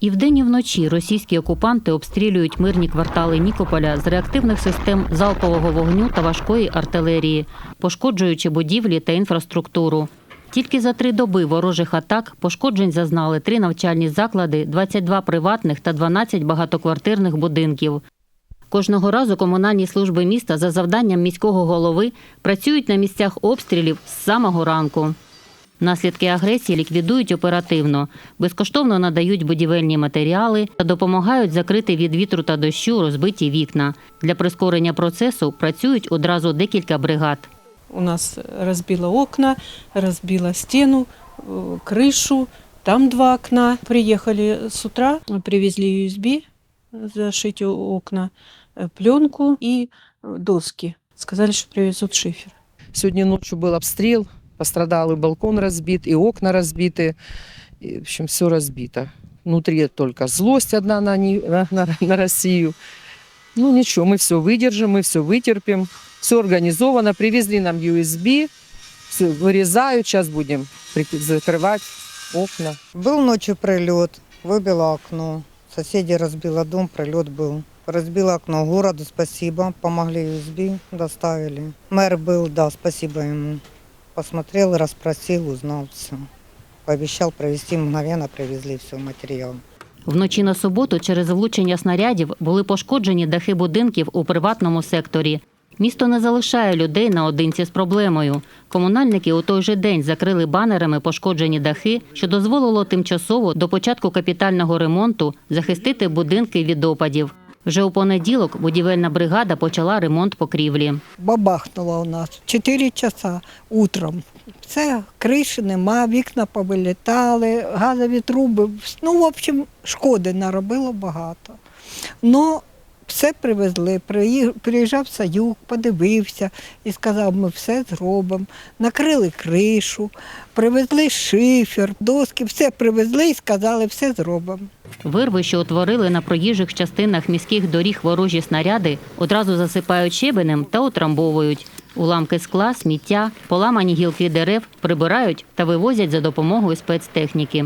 І вдень і вночі російські окупанти обстрілюють мирні квартали Нікополя з реактивних систем залпового вогню та важкої артилерії, пошкоджуючи будівлі та інфраструктуру. Тільки за три доби ворожих атак пошкоджень зазнали три навчальні заклади, 22 приватних та 12 багатоквартирних будинків. Кожного разу комунальні служби міста за завданням міського голови працюють на місцях обстрілів з самого ранку. Наслідки агресії ліквідують оперативно, безкоштовно надають будівельні матеріали та допомагають закрити від вітру та дощу розбиті вікна. Для прискорення процесу працюють одразу декілька бригад. У нас разбило окна, разбило стену, э, крышу, там два окна. Приехали с утра, привезли USB, зашить о- окна, э, пленку и э, доски. Сказали, что привезут шифер. Сегодня ночью был обстрел, пострадал и балкон разбит, и окна разбиты. И, в общем, все разбито. Внутри только злость одна на, не- на, на- на Россию. Ну ничего, мы все выдержим, мы все вытерпим. Все организовано, привезли нам USB, все вырезают, сейчас будем прик- закрывать окна. Был ночью прилет, выбило окно. Соседи разбило дом, прилет был. Разбило окно. Городу спасибо, помогли USB, доставили. Мэр был, да, спасибо ему. Посмотрел, расспросил, узнал все. Пообещал провести, мгновенно привезли все, материал. Вночі на суботу через влучення снарядів були пошкоджені дахи будинків у приватному секторі. Місто не залишає людей наодинці з проблемою. Комунальники у той же день закрили банерами пошкоджені дахи, що дозволило тимчасово до початку капітального ремонту захистити будинки від опадів. Вже у понеділок будівельна бригада почала ремонт покрівлі. бабахнуло у нас 4 часа утром. Все, криші нема, вікна повилітали, газові труби. Ну, в общем, шкоди наробило багато. Ну, все привезли. Приїжджав Саюк, подивився і сказав, ми все зробимо. Накрили кришу, привезли шифер, доски, все привезли і сказали, все зробимо. Вирви, що утворили на проїжджих частинах міських доріг ворожі снаряди, одразу засипають щебенем та утрамбовують. Уламки скла, сміття, поламані гілки дерев прибирають та вивозять за допомогою спецтехніки.